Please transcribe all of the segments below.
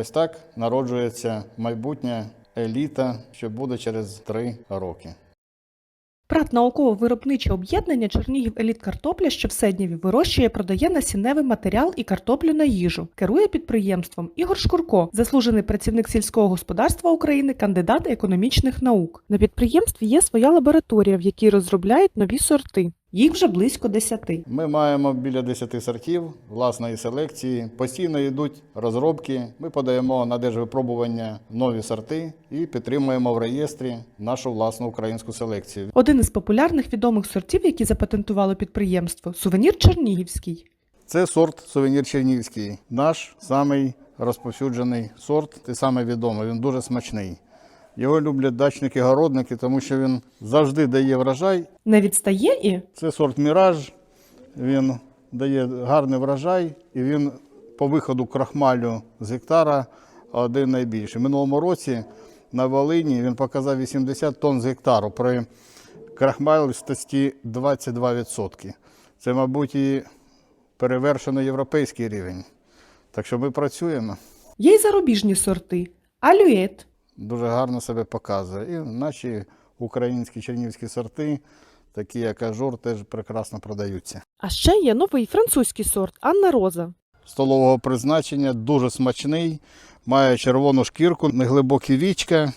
Ось так народжується майбутня еліта, що буде через три роки. ПРАТ науково-виробниче об'єднання Чернігів Еліт Картопля, що в Седнєві вирощує, продає насінневий матеріал і картоплю на їжу. Керує підприємством Ігор Шкурко, заслужений працівник сільського господарства України, кандидат економічних наук. На підприємстві є своя лабораторія, в якій розробляють нові сорти. Їх вже близько десяти. Ми маємо біля 10 сортів власної селекції. Постійно йдуть розробки. Ми подаємо на держвипробування нові сорти і підтримуємо в реєстрі нашу власну українську селекцію. Один із популярних відомих сортів, які запатентувало підприємство сувенір Чернігівський. Це сорт сувенір Чернігівський. Наш самий розповсюджений сорт, і самий відомий. Він дуже смачний. Його люблять дачники-городники, тому що він завжди дає врожай. Не відстає і Це сорт Міраж. Він дає гарний врожай, і він по виходу крахмалю з гектара один найбільший. Минулому році на Волині він показав 80 тонн з гектару при крахмалистості 22%. Це, мабуть, і перевершено європейський рівень. Так що ми працюємо. є й зарубіжні сорти. Алюет, Дуже гарно себе показує. І наші українські чернівські сорти, такі як ажур, теж прекрасно продаються. А ще є новий французький сорт Анна Роза. столового призначення, дуже смачний, має червону шкірку, неглибокі вічка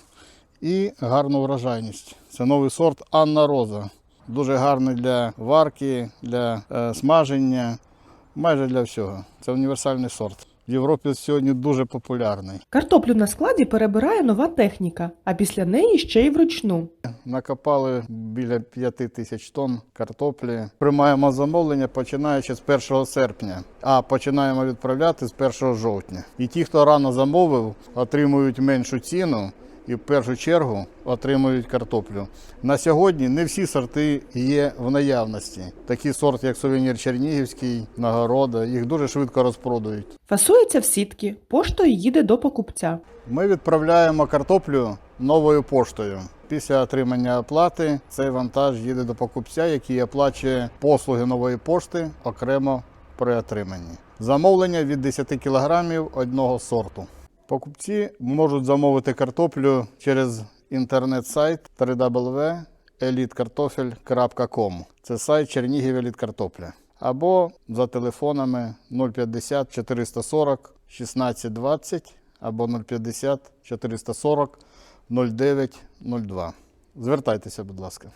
і гарну врожайність. Це новий сорт Анна Роза. Дуже гарний для варки, для е, смаження, майже для всього. Це універсальний сорт. В Європі сьогодні дуже популярний. Картоплю на складі перебирає нова техніка, а після неї ще й вручну. Накопали біля 5 тисяч тонн картоплі. Приймаємо замовлення починаючи з 1 серпня, а починаємо відправляти з 1 жовтня. І ті, хто рано замовив, отримують меншу ціну і в першу чергу отримують картоплю. На сьогодні не всі сорти є в наявності. Такий сорт, як сувенір Чернігівський, нагорода, їх дуже швидко розпродають. Фасується в сітки, поштою їде до покупця. Ми відправляємо картоплю новою поштою. Після отримання оплати цей вантаж їде до покупця, який оплачує послуги нової пошти окремо при отриманні. Замовлення від 10 кг одного сорту. Покупці можуть замовити картоплю через інтернет-сайт www.elitkартофель.com. Це сайт Чернігів Еліткартопля. Або за телефонами 050 440 1620 або 050 440 0902. Звертайтеся, будь ласка.